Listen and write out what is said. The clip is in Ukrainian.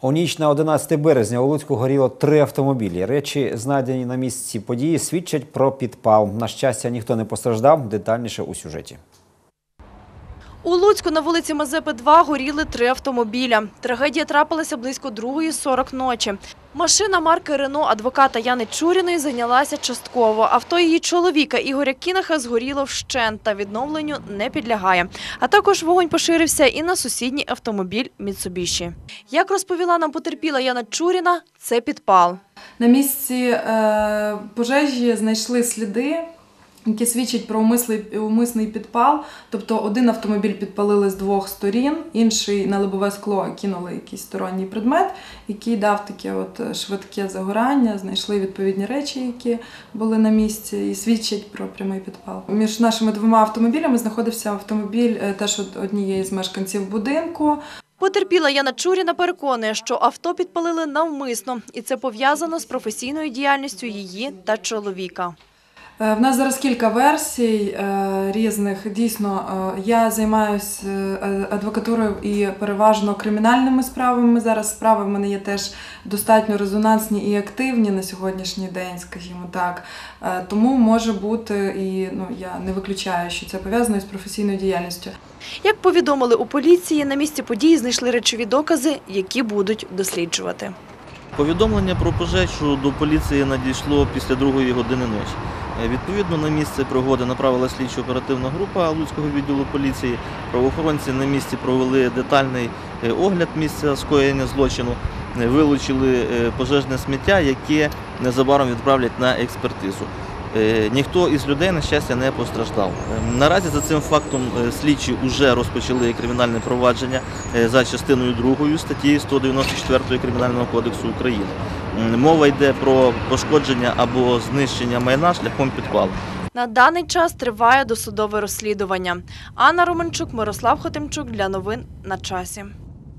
У ніч на 11 березня у Луцьку горіло три автомобілі. Речі, знайдені на місці події, свідчать про підпал. На щастя, ніхто не постраждав. Детальніше у сюжеті. У Луцьку на вулиці Мазепи 2 горіли три автомобіля. Трагедія трапилася близько 2.40 ночі. Машина марки Рено адвоката Яни Чуріної зайнялася частково. Авто її чоловіка Ігоря Кінаха згоріло вщент та відновленню не підлягає. А також вогонь поширився і на сусідній автомобіль Міцубіші. Як розповіла нам потерпіла Яна Чуріна, це підпал. На місці е, пожежі знайшли сліди, які свідчать про умисний підпал. Тобто один автомобіль підпалили з двох сторін, інший на лобове скло кинули якийсь сторонній предмет, який дав таке от швидке загорання. Знайшли відповідні речі, які були на місці, і свідчать про прямий підпал. Між нашими двома автомобілями знаходився автомобіль е, теж од- однієї з мешканців будинку. Потерпіла Яна Чуріна переконує, що авто підпалили навмисно, і це пов'язано з професійною діяльністю її та чоловіка. Е, В нас зараз кілька версій е, різних. Дійсно, е, я займаюся адвокатурою і переважно кримінальними справами. Зараз справи в мене є теж достатньо резонансні і активні на сьогоднішній день, скажімо так. Тому може бути і ну я не виключаю, що це пов'язано із професійною діяльністю. Як повідомили у поліції, на місці події знайшли речові докази, які будуть досліджувати. Повідомлення про пожежу до поліції надійшло після другої години ночі. Е, Відповідно, на місце пригоди направила слідчо-оперативна група Луцького відділу поліції. Правоохоронці на місці провели детальний е, огляд місця скоєння злочину, е, вилучили пожежне сміття, яке незабаром відправлять на експертизу. Е, Ніхто із людей, на щастя, не постраждав. Е, Наразі за цим фактом е, слідчі вже розпочали кримінальне провадження за частиною 2 статті 194 Кримінального кодексу України. Мова йде про пошкодження або знищення майна шляхом підпалу. На даний час триває досудове розслідування. Анна Романчук, Мирослав Хотимчук для новин на часі.